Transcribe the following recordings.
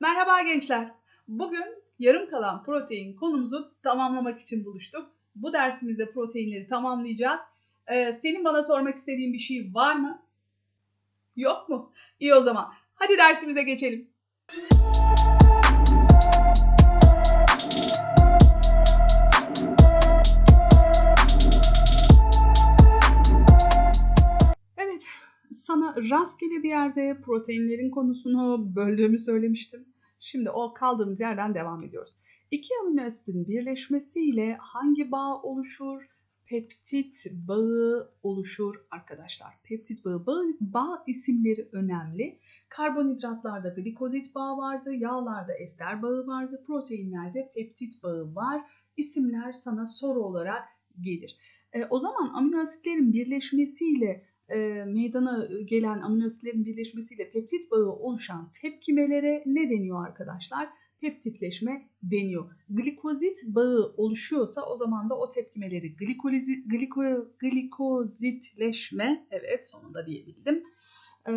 Merhaba gençler. Bugün yarım kalan protein konumuzu tamamlamak için buluştuk. Bu dersimizde proteinleri tamamlayacağız. Ee, senin bana sormak istediğin bir şey var mı? Yok mu? İyi o zaman. Hadi dersimize geçelim. Evet, sana rastgele bir yerde proteinlerin konusunu böldüğümü söylemiştim. Şimdi o kaldığımız yerden devam ediyoruz. İki amino asitin birleşmesiyle hangi bağ oluşur? Peptit bağı oluşur arkadaşlar. Peptit bağı, bağ, bağ isimleri önemli. Karbonhidratlarda glikozit bağı vardı, yağlarda ester bağı vardı, proteinlerde peptit bağı var. İsimler sana soru olarak gelir. E, o zaman amino asitlerin birleşmesiyle e, meydana gelen amino asitlerin birleşmesiyle peptit bağı oluşan tepkimelere ne deniyor arkadaşlar? Peptitleşme deniyor. Glikozit bağı oluşuyorsa o zaman da o tepkimeleri glikolizi, gliko, glikozitleşme, evet sonunda diyebildim. E,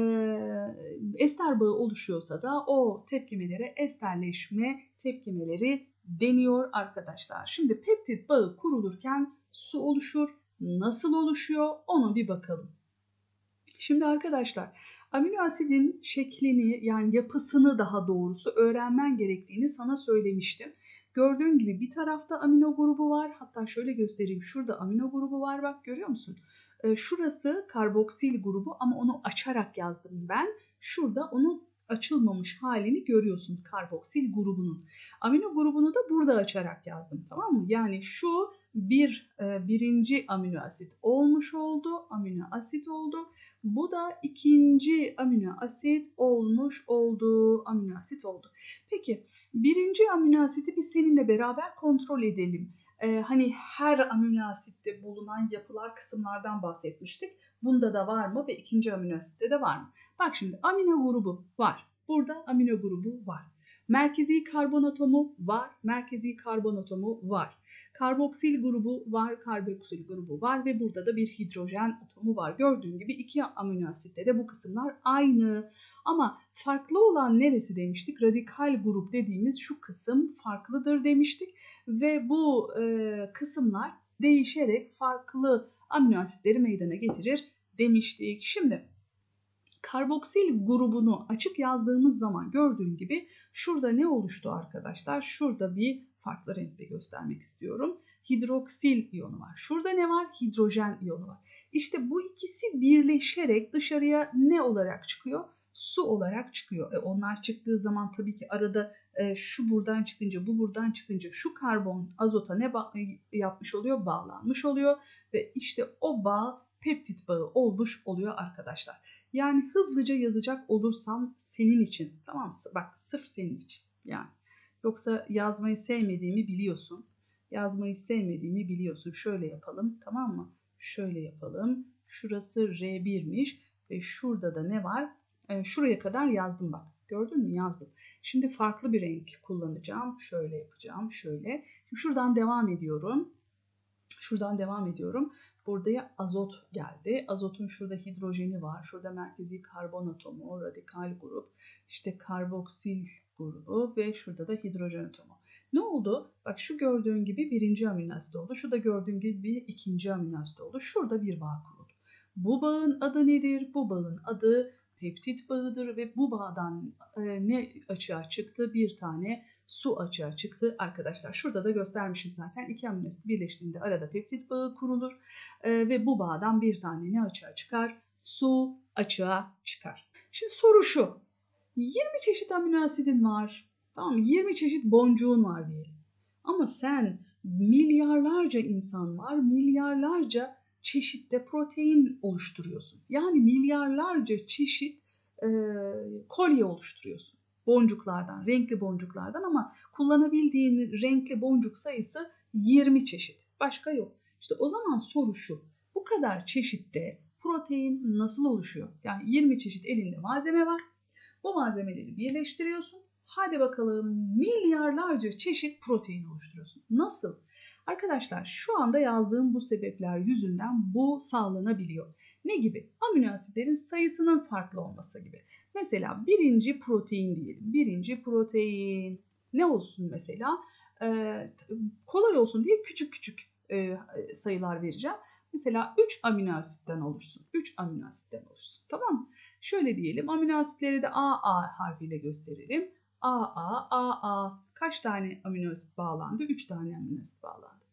ester bağı oluşuyorsa da o tepkimelere esterleşme tepkimeleri deniyor arkadaşlar. Şimdi peptit bağı kurulurken su oluşur. Nasıl oluşuyor onu bir bakalım. Şimdi arkadaşlar amino asidin şeklini yani yapısını daha doğrusu öğrenmen gerektiğini sana söylemiştim. Gördüğün gibi bir tarafta amino grubu var. Hatta şöyle göstereyim. Şurada amino grubu var bak görüyor musun? Ee, şurası karboksil grubu ama onu açarak yazdım ben. Şurada onu açılmamış halini görüyorsun karboksil grubunun. Amino grubunu da burada açarak yazdım tamam mı? Yani şu bir e, birinci amino asit olmuş oldu. Amino asit oldu. Bu da ikinci amino asit olmuş oldu. Amino asit oldu. Peki birinci amino asiti biz seninle beraber kontrol edelim. Ee, hani her amino asitte bulunan yapılar kısımlardan bahsetmiştik. Bunda da var mı ve ikinci amino asitte de var mı? Bak şimdi amino grubu var. Burada amino grubu var. Merkezi karbon atomu var. Merkezi karbon atomu var. Karboksil grubu var, karboksil grubu var ve burada da bir hidrojen atomu var. Gördüğün gibi iki amino asitte de bu kısımlar aynı. Ama farklı olan neresi demiştik? Radikal grup dediğimiz şu kısım farklıdır demiştik ve bu e, kısımlar değişerek farklı amino asitleri meydana getirir demiştik. Şimdi karboksil grubunu açık yazdığımız zaman gördüğün gibi şurada ne oluştu arkadaşlar? Şurada bir farklı renkte göstermek istiyorum. Hidroksil iyonu var. Şurada ne var? Hidrojen iyonu var. İşte bu ikisi birleşerek dışarıya ne olarak çıkıyor? Su olarak çıkıyor. E onlar çıktığı zaman tabii ki arada e, şu buradan çıkınca bu buradan çıkınca şu karbon azota ne yapmış oluyor? Bağlanmış oluyor ve işte o bağ peptit bağı olmuş oluyor arkadaşlar. Yani hızlıca yazacak olursam senin için tamam? Bak sırf senin için yani. Yoksa yazmayı sevmediğimi biliyorsun. Yazmayı sevmediğimi biliyorsun. Şöyle yapalım tamam mı? Şöyle yapalım. Şurası R1'miş ve şurada da ne var? Ee, şuraya kadar yazdım bak. Gördün mü? Yazdım. Şimdi farklı bir renk kullanacağım. Şöyle yapacağım. Şöyle. Şimdi şuradan devam ediyorum. Şuradan devam ediyorum. Buraya azot geldi. Azotun şurada hidrojeni var. Şurada merkezi karbon atomu, radikal grup, işte karboksil grubu ve şurada da hidrojen atomu. Ne oldu? Bak şu gördüğün gibi birinci amino asit oldu. Şu da gördüğün gibi ikinci amino asit oldu. Şurada bir bağ kuruldu. Bu bağın adı nedir? Bu bağın adı peptit bağıdır ve bu bağdan e, ne açığa çıktı? Bir tane su açığa çıktı arkadaşlar. Şurada da göstermişim zaten. İki amino asit birleştiğinde arada peptit bağı kurulur e, ve bu bağdan bir tane ne açığa çıkar? Su açığa çıkar. Şimdi soru şu. 20 çeşit amino asidin var. Tamam mı? 20 çeşit boncuğun var diyelim. Ama sen milyarlarca insan var, milyarlarca çeşitte protein oluşturuyorsun. Yani milyarlarca çeşit e, kolye oluşturuyorsun. Boncuklardan, renkli boncuklardan ama kullanabildiğin renkli boncuk sayısı 20 çeşit. Başka yok. İşte o zaman soru şu. Bu kadar çeşitte protein nasıl oluşuyor? Yani 20 çeşit elinde malzeme var. Bu malzemeleri birleştiriyorsun. Hadi bakalım milyarlarca çeşit protein oluşturuyorsun. Nasıl? Arkadaşlar şu anda yazdığım bu sebepler yüzünden bu sağlanabiliyor. Ne gibi? Amino asitlerin sayısının farklı olması gibi. Mesela birinci protein diyelim. Birinci protein ne olsun mesela? Ee, kolay olsun diye küçük küçük e, sayılar vereceğim. Mesela 3 amino asitten oluşsun. 3 amino asitten oluşsun. Tamam mı? Şöyle diyelim. Amino asitleri de AA harfiyle gösterelim. AA, AA. Kaç tane amino asit bağlandı? 3 tane amino asit bağlandı.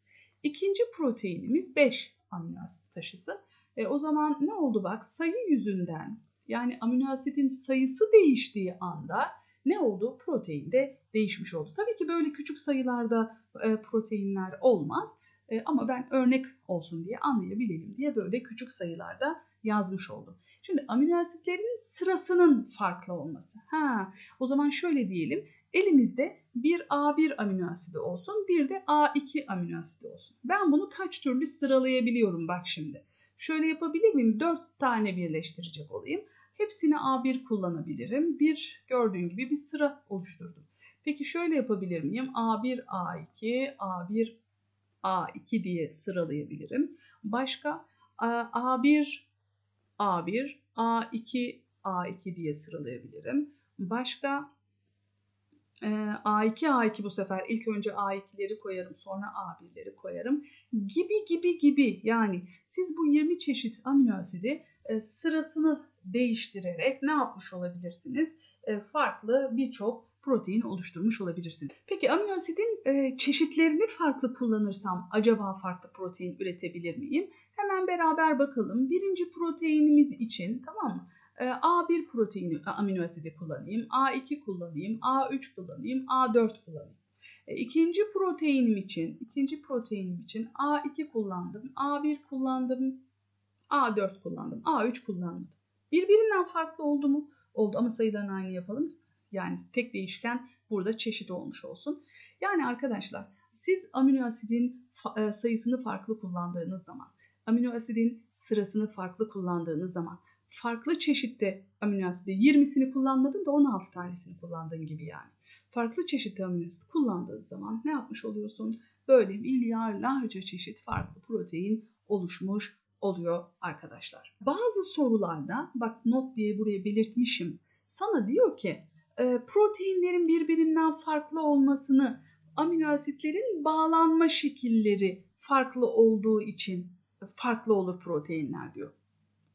İkinci proteinimiz 5 amino asit taşısı. E, o zaman ne oldu bak? Sayı yüzünden yani amino asitin sayısı değiştiği anda ne oldu? Protein de değişmiş oldu. Tabii ki böyle küçük sayılarda e, proteinler olmaz. E, ama ben örnek olsun diye anlayabilelim diye böyle küçük sayılarda yazmış oldum. Şimdi amino asitlerin sırasının farklı olması. Ha, o zaman şöyle diyelim. Elimizde bir A1 amino asidi olsun, bir de A2 amino asidi olsun. Ben bunu kaç türlü sıralayabiliyorum bak şimdi. Şöyle yapabilir miyim? 4 tane birleştirecek olayım. Hepsini A1 kullanabilirim. Bir gördüğün gibi bir sıra oluşturdum. Peki şöyle yapabilir miyim? A1, A2, A1, A2 diye sıralayabilirim. Başka A1, A1, A2, A2 diye sıralayabilirim. Başka A2, A2 bu sefer ilk önce A2'leri koyarım sonra A1'leri koyarım gibi gibi gibi yani siz bu 20 çeşit amino asidi sırasını değiştirerek ne yapmış olabilirsiniz? Farklı birçok protein oluşturmuş olabilirsiniz. Peki amino asidin çeşitlerini farklı kullanırsam acaba farklı protein üretebilir miyim? Hemen beraber bakalım. Birinci proteinimiz için tamam mı? A1 proteini amino asidi kullanayım, A2 kullanayım, A3 kullanayım, A4 kullanayım. İkinci proteinim için, ikinci proteinim için A2 kullandım, A1 kullandım, A4 kullandım, A3 kullandım. Birbirinden farklı oldu mu? Oldu ama sayılarını aynı yapalım. Yani tek değişken burada çeşit olmuş olsun. Yani arkadaşlar siz amino asidin sayısını farklı kullandığınız zaman, amino asidin sırasını farklı kullandığınız zaman farklı çeşitte amino asidi 20'sini kullanmadın da 16 tanesini kullandığın gibi yani. Farklı çeşitte amino asit kullandığın zaman ne yapmış oluyorsun? Böyle milyarlarca çeşit farklı protein oluşmuş oluyor arkadaşlar. Bazı sorularda bak not diye buraya belirtmişim. Sana diyor ki proteinlerin birbirinden farklı olmasını amino asitlerin bağlanma şekilleri farklı olduğu için farklı olur proteinler diyor.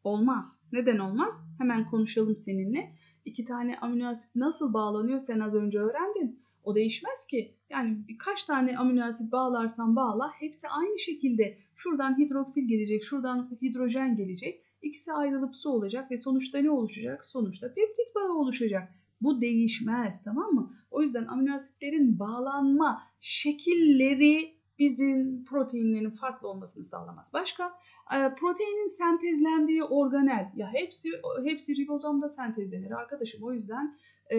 Olmaz. Neden olmaz? Hemen konuşalım seninle. İki tane amino asit nasıl bağlanıyor sen az önce öğrendin. O değişmez ki. Yani birkaç tane amino asit bağlarsan bağla hepsi aynı şekilde şuradan hidroksil gelecek, şuradan hidrojen gelecek. İkisi ayrılıp su olacak ve sonuçta ne oluşacak? Sonuçta peptit bağı oluşacak. Bu değişmez tamam mı? O yüzden amino asitlerin bağlanma şekilleri bizim proteinlerin farklı olmasını sağlamaz. Başka e, proteinin sentezlendiği organel ya hepsi hepsi ribozomda sentezlenir arkadaşım. O yüzden e,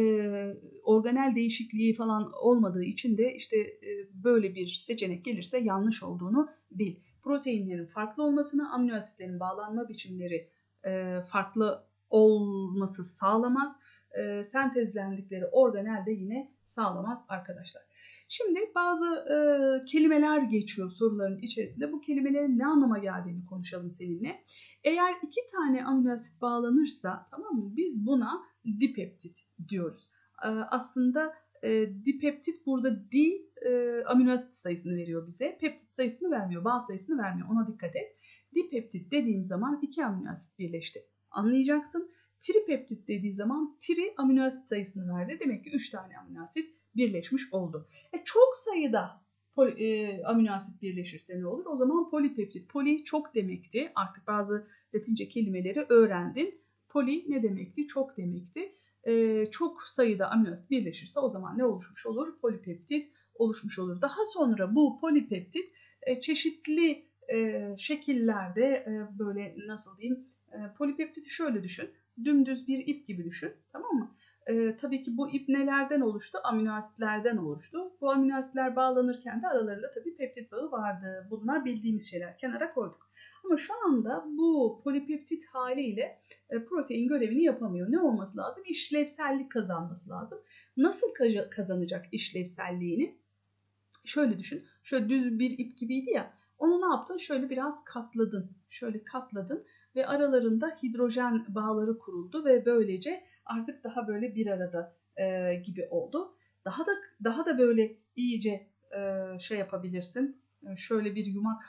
organel değişikliği falan olmadığı için de işte e, böyle bir seçenek gelirse yanlış olduğunu bil. Proteinlerin farklı olmasını, amino asitlerin bağlanma biçimleri e, farklı olması sağlamaz. E, sentezlendikleri organel de yine sağlamaz arkadaşlar. Şimdi bazı e, kelimeler geçiyor soruların içerisinde. Bu kelimelerin ne anlama geldiğini konuşalım seninle. Eğer iki tane amino asit bağlanırsa tamam mı biz buna dipeptit diyoruz. E, aslında e, dipeptit burada di e, amino asit sayısını veriyor bize. Peptit sayısını vermiyor, bağ sayısını vermiyor. Ona dikkat et. Dipeptit dediğim zaman iki amino asit birleşti. Anlayacaksın. Tripeptit dediği zaman tri amino asit sayısını verdi. Demek ki 3 tane amino asit birleşmiş oldu. E, çok sayıda poli, e, amino asit birleşirse ne olur? O zaman polipeptit. Poli çok demekti. Artık bazı Latince kelimeleri öğrendin. Poli ne demekti? Çok demekti. E, çok sayıda amino asit birleşirse o zaman ne oluşmuş olur? Polipeptit oluşmuş olur. Daha sonra bu polipeptit e, çeşitli e, şekillerde e, böyle nasıl diyeyim polipeptiti şöyle düşün. Dümdüz bir ip gibi düşün. Tamam mı? E, tabii ki bu ip nelerden oluştu? Amino asitlerden oluştu. Bu amino asitler bağlanırken de aralarında tabii peptit bağı vardı. Bunlar bildiğimiz şeyler. Kenara koyduk. Ama şu anda bu polipeptit haliyle e, protein görevini yapamıyor. Ne olması lazım? İşlevsellik kazanması lazım. Nasıl kazanacak işlevselliğini? Şöyle düşün. Şöyle düz bir ip gibiydi ya. Onu ne yaptın? Şöyle biraz katladın. Şöyle katladın ve aralarında hidrojen bağları kuruldu ve böylece artık daha böyle bir arada e, gibi oldu. Daha da daha da böyle iyice e, şey yapabilirsin. E, şöyle bir yumak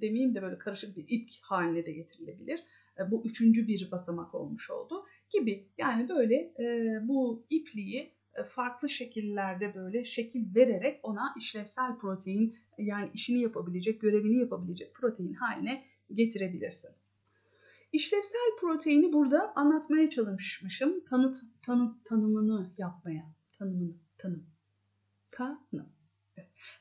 demeyeyim de böyle karışık bir ip haline de getirilebilir. E, bu üçüncü bir basamak olmuş oldu gibi. Yani böyle e, bu ipliği e, farklı şekillerde böyle şekil vererek ona işlevsel protein yani işini yapabilecek, görevini yapabilecek protein haline getirebilirsin. İşlevsel proteini burada anlatmaya çalışmışım. Tanıt, tanıt, tanımını yapmaya. Tanımını, tanım. Tanım.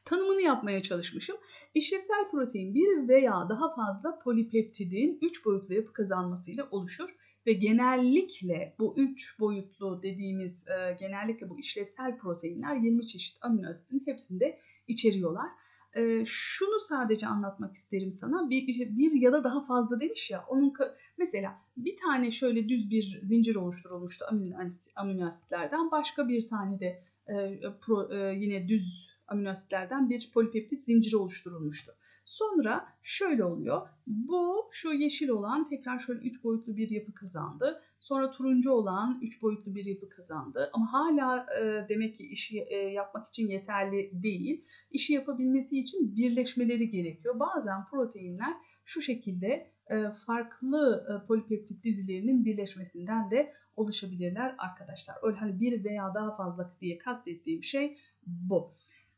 Tanımını yapmaya çalışmışım. İşlevsel protein bir veya daha fazla polipeptidin 3 boyutlu yapı kazanmasıyla oluşur ve genellikle bu 3 boyutlu dediğimiz e, genellikle bu işlevsel proteinler 20 çeşit amino asitin hepsinde içeriyorlar. E, şunu sadece anlatmak isterim sana. Bir, bir ya da daha fazla demiş ya. Onun mesela bir tane şöyle düz bir zincir oluşturulmuştu amino, amino asitlerden. Başka bir tane de e, pro, e, yine düz amino asitlerden bir polipeptit zinciri oluşturulmuştu. Sonra şöyle oluyor. Bu şu yeşil olan tekrar şöyle 3 boyutlu bir yapı kazandı. Sonra turuncu olan 3 boyutlu bir yapı kazandı. Ama hala e, demek ki işi e, yapmak için yeterli değil. İşi yapabilmesi için birleşmeleri gerekiyor. Bazen proteinler şu şekilde e, farklı e, polipeptit dizilerinin birleşmesinden de oluşabilirler arkadaşlar. Öyle hani bir veya daha fazla diye kastettiğim şey bu.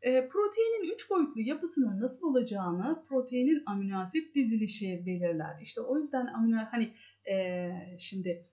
E, proteinin 3 boyutlu yapısının nasıl olacağını proteinin amino asit dizilişi belirler. İşte o yüzden amino hani e, şimdi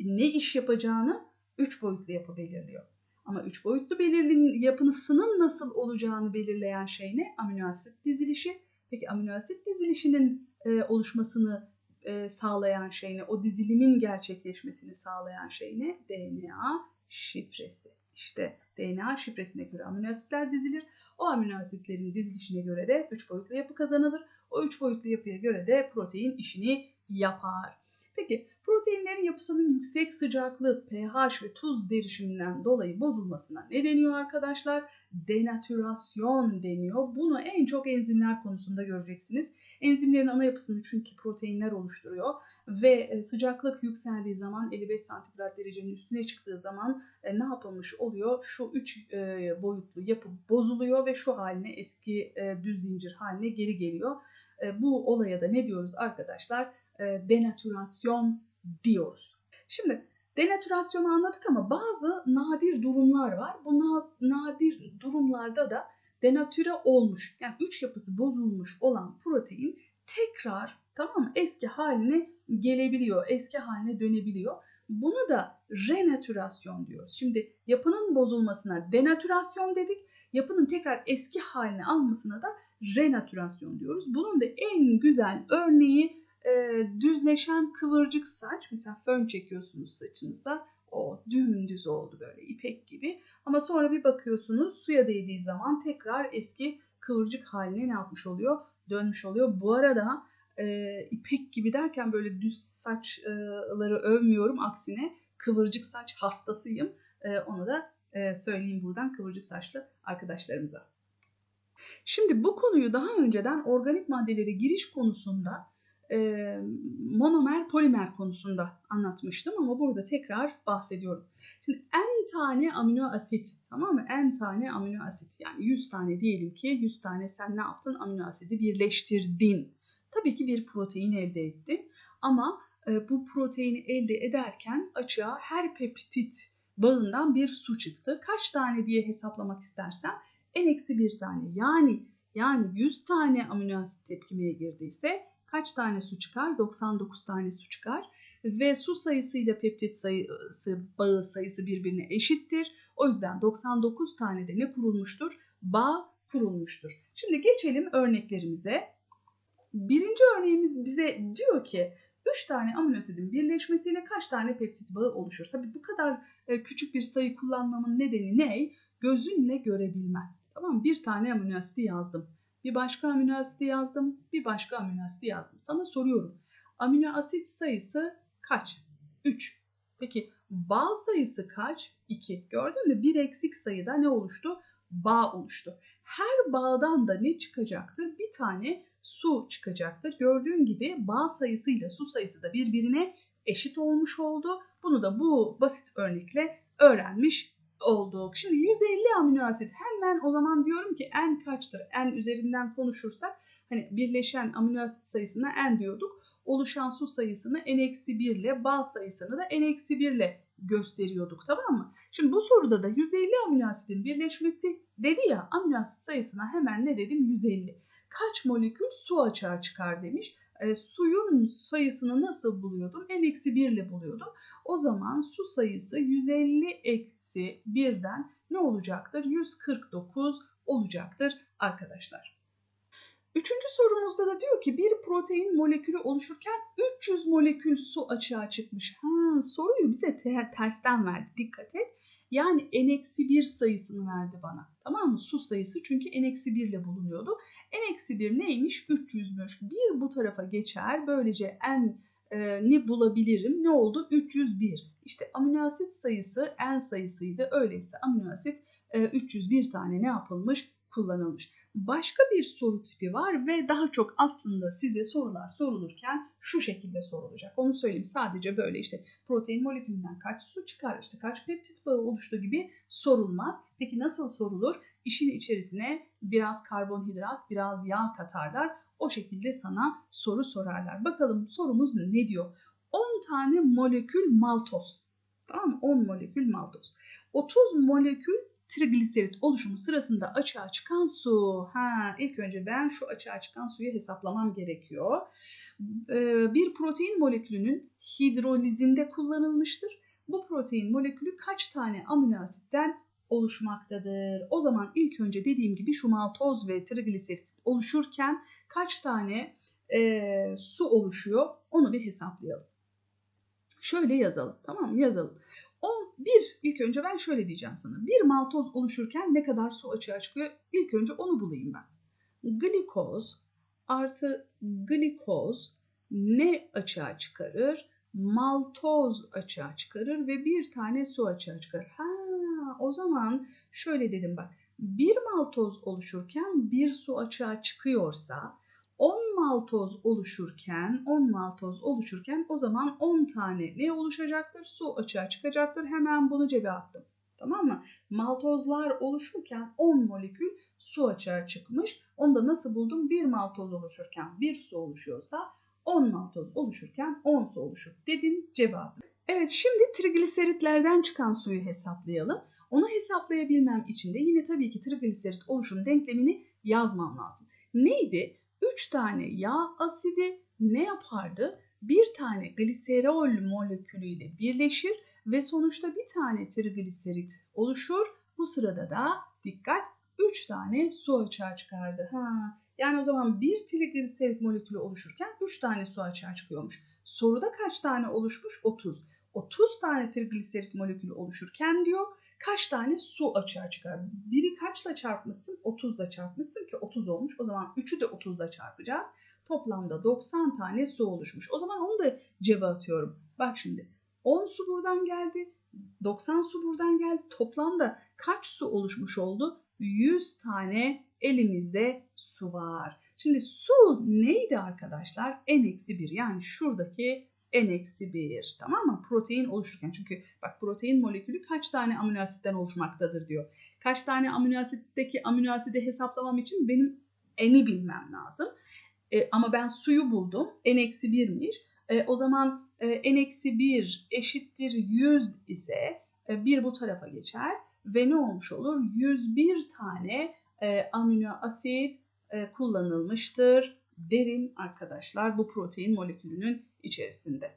ne iş yapacağını 3 boyutlu yapı belirliyor. Ama 3 boyutlu belirlin yapısının nasıl olacağını belirleyen şey ne? Amino asit dizilişi. Peki amino asit dizilişinin e, oluşmasını e, sağlayan şey ne? O dizilimin gerçekleşmesini sağlayan şey ne? DNA şifresi. İşte DNA şifresine göre amino asitler dizilir. O amino asitlerin dizilişine göre de 3 boyutlu yapı kazanılır. O 3 boyutlu yapıya göre de protein işini yapar. Peki proteinlerin yapısının yüksek sıcaklık, pH ve tuz derişiminden dolayı bozulmasına ne deniyor arkadaşlar? Denatürasyon deniyor. Bunu en çok enzimler konusunda göreceksiniz. Enzimlerin ana yapısını çünkü proteinler oluşturuyor ve e, sıcaklık yükseldiği zaman 55 santigrat derecenin üstüne çıktığı zaman e, ne yapılmış oluyor? Şu üç e, boyutlu yapı bozuluyor ve şu haline eski düz zincir haline geri geliyor. Bu olaya da ne diyoruz arkadaşlar? Denatürasyon diyoruz. Şimdi denatürasyonu anladık ama bazı nadir durumlar var. Bu nadir durumlarda da denatüre olmuş yani üç yapısı bozulmuş olan protein tekrar tamam eski haline gelebiliyor, eski haline dönebiliyor. Buna da renatürasyon diyoruz. Şimdi yapının bozulmasına denatürasyon dedik. Yapının tekrar eski haline almasına da renatürasyon diyoruz. Bunun da en güzel örneği e, düzleşen kıvırcık saç. Mesela fön çekiyorsunuz saçınıza. O dümdüz oldu böyle ipek gibi. Ama sonra bir bakıyorsunuz suya değdiği zaman tekrar eski kıvırcık haline ne yapmış oluyor? Dönmüş oluyor. Bu arada e, ipek gibi derken böyle düz saçları övmüyorum. Aksine kıvırcık saç hastasıyım. E, onu da e, söyleyeyim buradan kıvırcık saçlı arkadaşlarımıza. Şimdi bu konuyu daha önceden organik maddelere giriş konusunda e, monomer polimer konusunda anlatmıştım ama burada tekrar bahsediyorum. Şimdi n tane amino asit tamam mı? N tane amino asit yani 100 tane diyelim ki 100 tane sen ne yaptın? Amino asidi birleştirdin. Tabii ki bir protein elde ettin ama e, bu proteini elde ederken açığa her peptit bağından bir su çıktı. Kaç tane diye hesaplamak istersen en eksi bir tane yani yani 100 tane amino asit tepkimeye girdiyse kaç tane su çıkar? 99 tane su çıkar. Ve su sayısıyla peptit sayısı, bağı sayısı birbirine eşittir. O yüzden 99 tane de ne kurulmuştur? Bağ kurulmuştur. Şimdi geçelim örneklerimize. Birinci örneğimiz bize diyor ki 3 tane amino asidin birleşmesiyle kaç tane peptit bağı oluşur? Tabii bu kadar e, küçük bir sayı kullanmamın nedeni ne? Gözünle görebilmen. Tamam Bir tane amino asidi yazdım. Bir başka amino asidi yazdım. Bir başka amino asidi yazdım. Sana soruyorum. Amino asit sayısı kaç? 3. Peki bağ sayısı kaç? 2. Gördün mü? Bir eksik sayıda ne oluştu? Bağ oluştu. Her bağdan da ne çıkacaktır? Bir tane su çıkacaktır. Gördüğün gibi bağ sayısıyla su sayısı da birbirine eşit olmuş oldu. Bunu da bu basit örnekle öğrenmiş olduk. Şimdi 150 amino asit hemen o zaman diyorum ki n kaçtır? n üzerinden konuşursak hani birleşen amino asit sayısına n diyorduk. Oluşan su sayısını n-1 ile baz sayısını da n-1 ile gösteriyorduk tamam mı? Şimdi bu soruda da 150 amino asitin birleşmesi dedi ya amino asit sayısına hemen ne dedim 150. Kaç molekül su açığa çıkar demiş. E, suyun sayısını nasıl buluyordum? n-1 ile buluyordum. O zaman su sayısı 150 eksi 1'den ne olacaktır? 149 olacaktır arkadaşlar. Üçüncü sorumuzda da diyor ki bir protein molekülü oluşurken 300 molekül su açığa çıkmış. Ha, soruyu bize ter tersten verdi dikkat et. Yani n-1 sayısını verdi bana. Tamam mı? Su sayısı çünkü n-1 ile bulunuyordu. n-1 neymiş? 300'müş. Bir bu tarafa geçer. Böylece n e, ne bulabilirim? Ne oldu? 301. İşte amino asit sayısı n sayısıydı. Öyleyse amino asit e, 301 tane ne yapılmış? Kullanılmış. Başka bir soru tipi var ve daha çok aslında size sorular sorulurken şu şekilde sorulacak. Onu söyleyeyim sadece böyle işte protein molekülünden kaç su çıkar, işte kaç peptit bağı oluştu gibi sorulmaz. Peki nasıl sorulur? İşin içerisine biraz karbonhidrat, biraz yağ katarlar. O şekilde sana soru sorarlar. Bakalım sorumuz ne diyor? 10 tane molekül maltoz. Tamam mı? 10 molekül maltoz. 30 molekül trigliserit oluşumu sırasında açığa çıkan su. Ha, ilk önce ben şu açığa çıkan suyu hesaplamam gerekiyor. Ee, bir protein molekülünün hidrolizinde kullanılmıştır. Bu protein molekülü kaç tane amino asitten oluşmaktadır? O zaman ilk önce dediğim gibi şu maltoz ve trigliserit oluşurken kaç tane e, su oluşuyor? Onu bir hesaplayalım. Şöyle yazalım. Tamam mı? Yazalım. O bir ilk önce ben şöyle diyeceğim sana. Bir maltoz oluşurken ne kadar su açığa çıkıyor? İlk önce onu bulayım ben. Glikoz artı glikoz ne açığa çıkarır? Maltoz açığa çıkarır ve bir tane su açığa çıkarır. Ha, o zaman şöyle dedim bak. Bir maltoz oluşurken bir su açığa çıkıyorsa 10 maltoz oluşurken 10 maltoz oluşurken o zaman 10 tane ne oluşacaktır? Su açığa çıkacaktır. Hemen bunu cebe attım. Tamam mı? Maltozlar oluşurken 10 molekül su açığa çıkmış. Onu da nasıl buldum? 1 maltoz oluşurken 1 su oluşuyorsa 10 maltoz oluşurken 10 su oluşur dedim cevabı. Evet şimdi trigliseritlerden çıkan suyu hesaplayalım. Onu hesaplayabilmem için de yine tabii ki trigliserit oluşum denklemini yazmam lazım. Neydi? 3 tane yağ asidi ne yapardı? Bir tane gliserol molekülüyle birleşir ve sonuçta bir tane trigliserit oluşur. Bu sırada da dikkat 3 tane su açığa çıkardı. Ha, yani o zaman bir trigliserit molekülü oluşurken 3 tane su açığa çıkıyormuş. Soruda kaç tane oluşmuş? 30. 30 tane trigliserit molekülü oluşurken diyor kaç tane su açığa çıkar? Biri kaçla çarpmışsın? 30 ile çarpmışsın ki 30 olmuş. O zaman 3'ü de 30 ile çarpacağız. Toplamda 90 tane su oluşmuş. O zaman onu da cebe atıyorum. Bak şimdi 10 su buradan geldi. 90 su buradan geldi. Toplamda kaç su oluşmuş oldu? 100 tane elimizde su var. Şimdi su neydi arkadaşlar? N-1 yani şuradaki N-1 tamam mı? Protein oluşurken çünkü bak protein molekülü kaç tane amino asitten oluşmaktadır diyor. Kaç tane amino asitteki amino asidi hesaplamam için benim N'i bilmem lazım. E, ama ben suyu buldum. N-1'miş. E, o zaman e, N-1 eşittir 100 ise e, bir bu tarafa geçer ve ne olmuş olur? 101 tane e, amino asit e, kullanılmıştır derin arkadaşlar bu protein molekülünün içerisinde.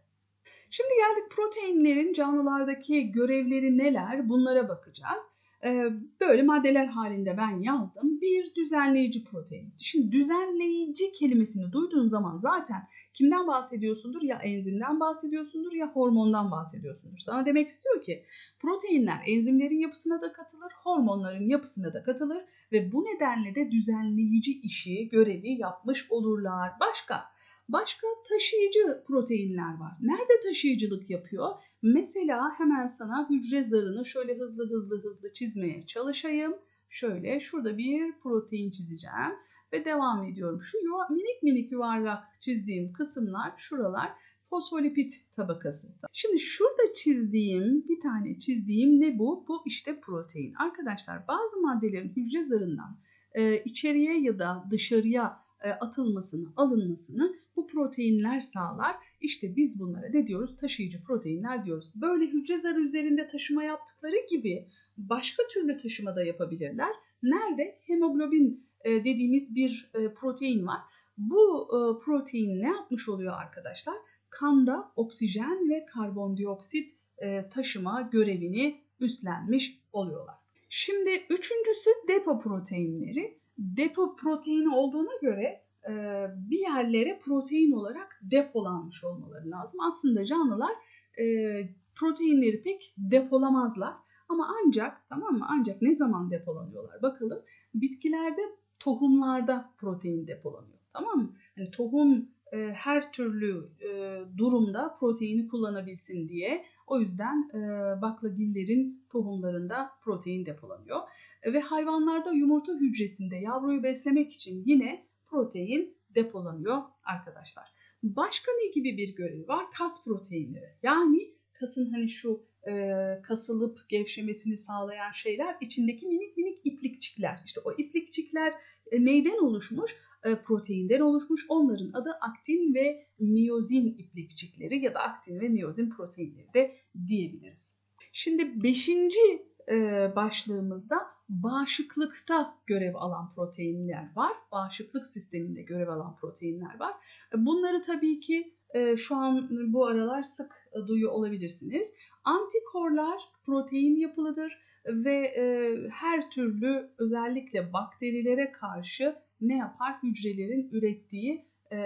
Şimdi geldik proteinlerin canlılardaki görevleri neler bunlara bakacağız. Ee, böyle maddeler halinde ben yazdım. Bir düzenleyici protein. Şimdi düzenleyici kelimesini duyduğun zaman zaten kimden bahsediyorsundur? Ya enzimden bahsediyorsundur ya hormondan bahsediyorsundur. Sana demek istiyor ki proteinler enzimlerin yapısına da katılır, hormonların yapısına da katılır ve bu nedenle de düzenleyici işi, görevi yapmış olurlar. Başka? Başka taşıyıcı proteinler var. Nerede taşıyıcılık yapıyor? Mesela hemen sana hücre zarını şöyle hızlı hızlı hızlı çizmeye çalışayım. Şöyle şurada bir protein çizeceğim ve devam ediyorum. Şu minik minik yuvarlak çizdiğim kısımlar şuralar fosfolipid tabakası. Şimdi şurada çizdiğim bir tane çizdiğim ne bu? Bu işte protein. Arkadaşlar bazı maddelerin hücre zarından e, içeriye ya da dışarıya e, atılmasını, alınmasını bu proteinler sağlar. İşte biz bunlara ne diyoruz? Taşıyıcı proteinler diyoruz. Böyle hücre zarı üzerinde taşıma yaptıkları gibi başka türlü taşıma da yapabilirler. Nerede? Hemoglobin e, dediğimiz bir e, protein var. Bu e, protein ne yapmış oluyor arkadaşlar? Kanda oksijen ve karbondioksit e, taşıma görevini üstlenmiş oluyorlar. Şimdi üçüncüsü depo proteinleri. Depo proteini olduğuna göre e, bir yerlere protein olarak depolanmış olmaları lazım. Aslında canlılar e, proteinleri pek depolamazlar. Ama ancak tamam mı? Ancak ne zaman depolanıyorlar? Bakalım bitkilerde tohumlarda protein depolanıyor. Tamam mı? Yani tohum e, her türlü e, durumda proteini kullanabilsin diye o yüzden e, baklagillerin tohumlarında protein depolanıyor. E, ve hayvanlarda yumurta hücresinde yavruyu beslemek için yine protein depolanıyor arkadaşlar. Başka ne gibi bir görevi var? Kas proteinleri. Yani kasın hani şu e, kasılıp gevşemesini sağlayan şeyler içindeki minik minik iplikçikler. İşte o iplikçikler e, neyden oluşmuş? E, proteinden oluşmuş. Onların adı aktin ve miyozin iplikçikleri ya da aktin ve miyozin proteinleri de diyebiliriz. Şimdi beşinci e, başlığımızda bağışıklıkta görev alan proteinler var. Bağışıklık sisteminde görev alan proteinler var. Bunları tabii ki e, şu an bu aralar sık duyuyor olabilirsiniz. Antikorlar protein yapılıdır ve her türlü özellikle bakterilere karşı ne yapar? Hücrelerin ürettiği e,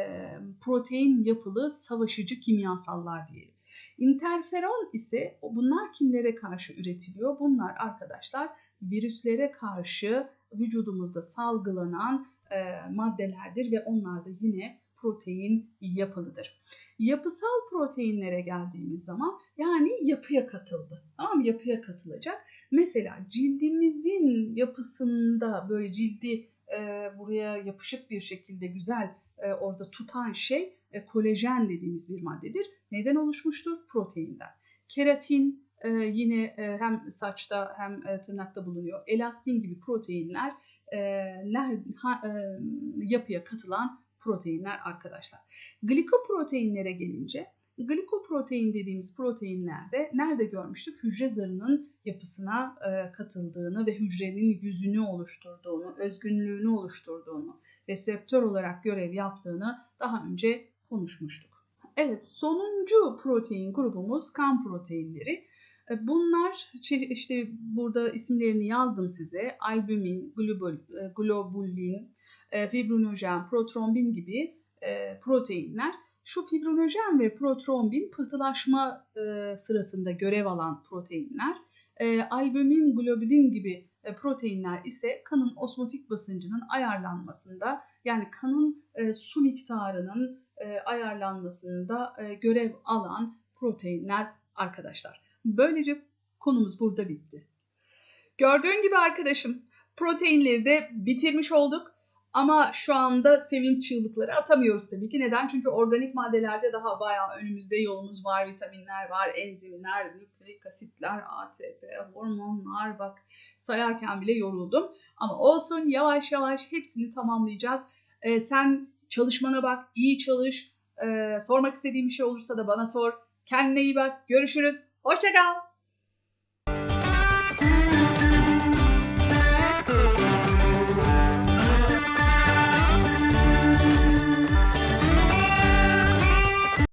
protein yapılı savaşıcı kimyasallar diyelim. Interferon ise bunlar kimlere karşı üretiliyor? Bunlar arkadaşlar virüslere karşı vücudumuzda salgılanan e, maddelerdir ve onlar da yine protein yapılıdır. Yapısal proteinlere geldiğimiz zaman yani yapıya katıldı. Tamam mı? Yapıya katılacak. Mesela cildimizin yapısında böyle cildi e, buraya yapışık bir şekilde güzel e, orada tutan şey e, kolajen dediğimiz bir maddedir. Neden oluşmuştur? Proteinden. Keratin e, yine e, hem saçta hem e, tırnakta bulunuyor. Elastin gibi proteinler e, ha, e, yapıya katılan proteinler arkadaşlar. Glikoproteinlere gelince glikoprotein dediğimiz proteinlerde nerede görmüştük? Hücre zarının yapısına e, katıldığını ve hücrenin yüzünü oluşturduğunu, özgünlüğünü oluşturduğunu, reseptör olarak görev yaptığını daha önce konuşmuştuk. Evet sonuncu protein grubumuz kan proteinleri. E, bunlar işte burada isimlerini yazdım size. Albumin, globulin, e, fibrinojen, protrombin gibi e, proteinler. Şu fibrinojen ve protrombin pıhtılaşma sırasında görev alan proteinler. Albumin, globulin gibi proteinler ise kanın osmotik basıncının ayarlanmasında yani kanın su miktarının ayarlanmasında görev alan proteinler arkadaşlar. Böylece konumuz burada bitti. Gördüğün gibi arkadaşım proteinleri de bitirmiş olduk. Ama şu anda sevinç çığlıkları atamıyoruz tabii ki. Neden? Çünkü organik maddelerde daha bayağı önümüzde yolumuz var. Vitaminler var, enzimler, nükleik asitler, ATP, hormonlar bak sayarken bile yoruldum. Ama olsun yavaş yavaş hepsini tamamlayacağız. Ee, sen çalışmana bak, iyi çalış. Ee, sormak istediğin bir şey olursa da bana sor. Kendine iyi bak. Görüşürüz. Hoşçakal.